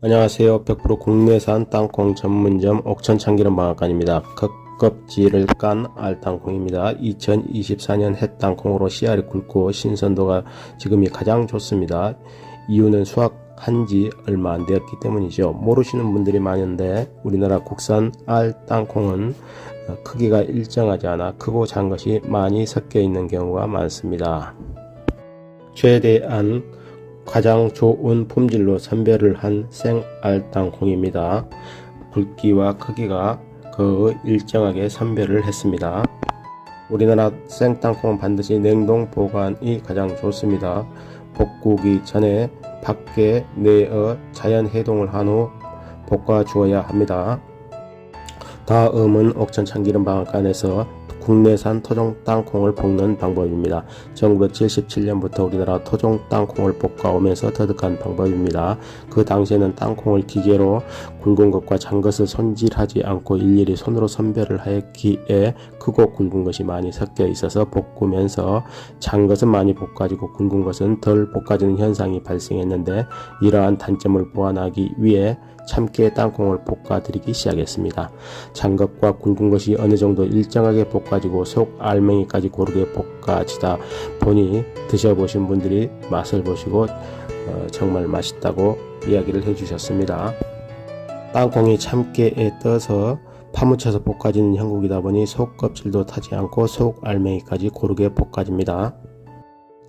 안녕하세요. 100% 국내산 땅콩 전문점 옥천 참기름 방앗간입니다. 겉껍질을 깐 알땅콩입니다. 2024년 햇땅콩으로 씨알이 굵고 신선도가 지금이 가장 좋습니다. 이유는 수확한 지 얼마 안 되었기 때문이죠. 모르시는 분들이 많은데 우리나라 국산 알 땅콩은 크기가 일정하지 않아 크고 작은 것이 많이 섞여 있는 경우가 많습니다. 최대한 가장 좋은 품질로 선별을 한 생알 땅콩입니다. 굵기와 크기가 그 일정하게 선별을 했습니다. 우리나라 생땅콩은 반드시 냉동 보관이 가장 좋습니다. 볶기 전에 밖에 내어 자연 해동을 한 후 볶아 주어야 합니다. 다음은 옥천 참기름 방앗간에서 국내산 토종 땅콩을 볶는 방법입니다. 1977년부터 우리나라 토종 땅콩을 볶아오면서 터득한 방법입니다. 그 당시에는 땅콩을 기계로 굵은 것과 작은 것을 손질하지 않고 일일이 손으로 선별을 하였기에 크고 굵은 것이 많이 섞여 있어서 볶으면서 작은 것은 많이 볶아지고 굵은 것은 덜 볶아지는 현상이 발생했는데 이러한 단점을 보완하기 위해 참깨 땅콩을 볶아드리기 시작했습니다. 작은 것과 굵은 것이 어느 정도 일정하게 볶아 지고 속 알맹이까지 고르게 볶아지다 보니 드셔보신 분들이 맛을 보시고 어, 정말 맛있다고 이야기를 해주셨습니다. 땅콩이 참깨에 떠서 파묻혀서 볶아지는 형국이다 보니 속 껍질도 타지 않고 속 알맹이까지 고르게 볶아집니다.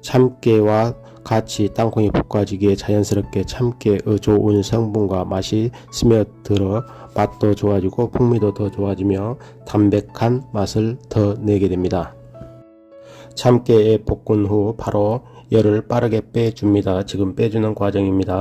참깨와 같이 땅콩이 볶아지기에 자연스럽게 참깨의 좋은 성분과 맛이 스며들어 맛도 좋아지고 풍미도 더 좋아지며 담백한 맛을 더 내게 됩니다. 참깨에 볶은 후 바로 열을 빠르게 빼줍니다. 지금 빼주는 과정입니다.